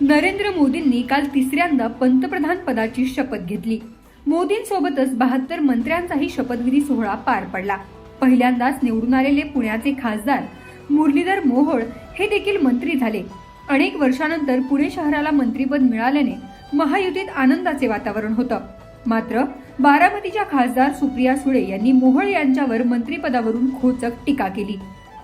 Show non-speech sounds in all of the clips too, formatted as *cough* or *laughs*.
नरेंद्र मोदींनी काल तिसऱ्यांदा पंतप्रधान पदाची शपथ घेतली. मोदींसोबतच बहात्तर मंत्र्यांचाही शपथविधी सोहळा पार पडला. पहिल्यांदाच निवडून आलेले पुण्याचे खासदार मुरलीधर मोहोळ हे देखील मंत्री झाले. अनेक वर्षानंतर पुणे शहराला मंत्रीपद मिळाल्याने महायुतीत आनंदाचे वातावरण होतं. मात्र बारामतीच्या खासदार सुप्रिया सुळे यांनी मोहोळ यांच्यावर मंत्रिपदावरून खोचक टीका केली.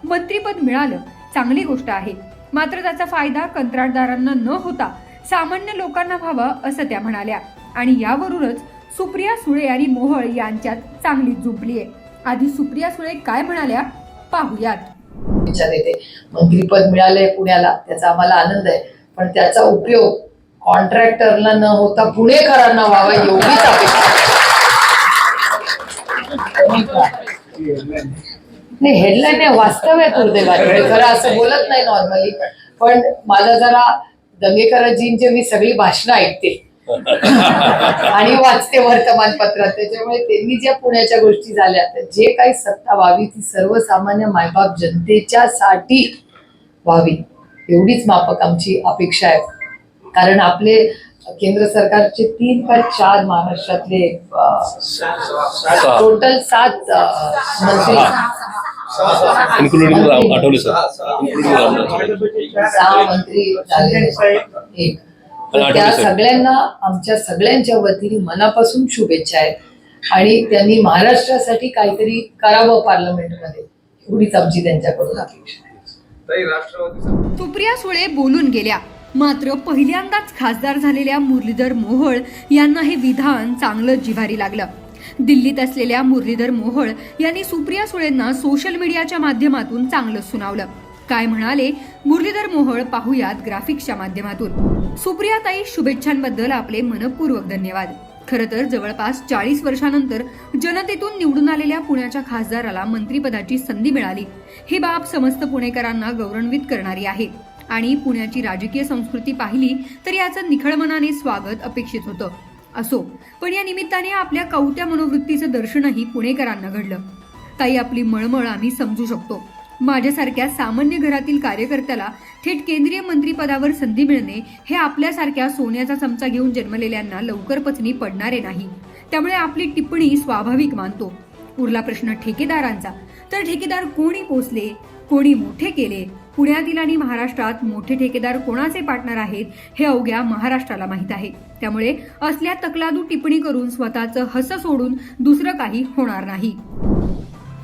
मंत्रीपद मिळालं चांगली गोष्ट आहे. मात्र त्याचा फायदा कंत्राटदारांना न होता सामान्य लोकांना व्हावा असं त्या म्हणाल्या. आणि यावरूनच सुप्रिया सुळे आणि मोहळ यांच्यात चांगली झुंपली आहे. आधी सुप्रिया सुळे काय म्हणाल्या पाहूयात. विचार येते. मंत्रीपद मिळालंय पुण्याला त्याचा आम्हाला आनंद आहे. पण त्याचा उपयोग कॉन्ट्रॅक्टरला न होता पुणेकरांना व्हावा एवढीच अपेक्षा नाही हेडलाईन आहे वास्तव आहे दुर्दैवाने. खरं असं बोलत नाही नॉर्मली पण मला जरा दंगेकरजींचे मी सगळी भाषणं ऐकते. *laughs* आणि वाचते वर्तमानपत्रात. त्याच्यामुळे त्यांनी ज्या पुण्याच्या गोष्टी झाल्या तर जे काही सत्ता व्हावी ती सर्वसामान्य मायबाप जनतेच्या साठी व्हावी. एवढीच माफक आमची अपेक्षा आहे. कारण आपले केंद्र सरकारचे तीन का चार महाराष्ट्रातले टोटल सात मंत्री including Ram Athawale sir? Including मंत्री तर त्या सगळ्यांना आमच्या सगळ्यांच्या वतीने मनापासून शुभेच्छा आहेत. आणि त्यांनी महाराष्ट्रासाठी काहीतरी करावं पार्लमेंटमध्ये. एवढीच आमची त्यांच्याकडून अपेक्षा आहे. ताई राष्ट्रवादी सुप्रिया सुळे बोलून गेल्या. मात्र पहिल्यांदाच खासदार झालेल्या मुरलीधर मोहोळ यांना हे विधान चांगलं जिव्हारी लागलं. दिल्लीत असलेल्या मुरलीधर मोहोळ यांनी सुप्रिया सुळेंना सोशल मीडियाच्या माध्यमातून चांगलं सुनावलं. काय म्हणाले? मुरलीधर मोहोळ पाहुयात ग्राफिक्सच्या माध्यमातून. सुप्रियाताई शुभेच्छांबद्दल आपले मनपूर्वक धन्यवाद. खरं तर जवळपास चाळीस वर्षानंतर जनतेतून निवडून आलेल्या पुण्याच्या खासदाराला मंत्रीपदाची संधी मिळाली. ही बाब समस्त पुणेकरांना गौरवान्वित करणारी आहे. आणि पुण्याची राजकीय संस्कृती पाहिली तर याचं निखळ मनाने स्वागत अपेक्षित होतं. असो. पण या निमित्ताने आपल्या कवत्या मनोवृत्तीचं दर्शनही पुणेकरांना घडलं. ताई आपली मळमळ आम्ही समजू शकतो. माझ्यासारख्या सामान्य घरातील कार्यकर्त्याला थेट केंद्रीय मंत्रीपदावर संधी मिळणे हे आपल्यासारख्या सोन्याचा चमचा घेऊन जन्मलेल्यांना लवकर पचनी पडणारे नाही. त्यामुळे आपली टिप्पणी स्वाभाविक मानतो. उरला प्रश्न ठेकेदारांचा. तर ठेकेदार कोणी पोचले कोणी मोठे केले? पुण्यातील आणि महाराष्ट्रात मोठे ठेकेदार कोणाचे पार्टनर आहेत हे अवघ्या महाराष्ट्राला माहीत आहे. त्यामुळे असल्या तकलादू टिप्पणी करून स्वतःचं हस सोडून दुसरं काही होणार नाही.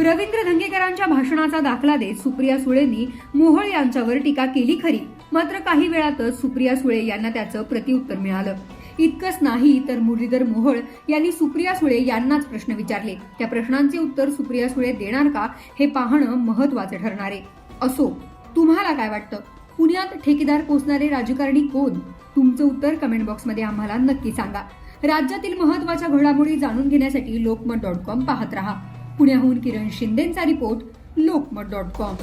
रवींद्र धंगेकरांच्या भाषणाचा दाखला देत सुप्रिया सुळेंनी मोहोळ यांच्यावर टीका केली खरी. मात्र काही वेळातच सुप्रिया सुळे यांना त्याचं प्रतिउत्तर मिळालं. इतकंच नाही तर मुरलीधर मोहोळ यांनी सुप्रिया सुळे यांनाच प्रश्न विचारले. त्या प्रश्नांचे उत्तर सुप्रिया सुळे देणार का हे पाहणं महत्वाचं ठरणार आहे. असो. तुम्हाला काय वाटतं? पुण्यात ठेकेदार पोचणारे राजकारणी कोण? तुमचं उत्तर कमेंट बॉक्समध्ये आम्हाला नक्की सांगा. राज्यातील महत्त्वाच्या घडामोडी जाणून घेण्यासाठी लोकमत डॉट कॉम पाहत रहा. पुण्याहून किरण शिंदेचा रिपोर्ट लोकमत डॉट कॉम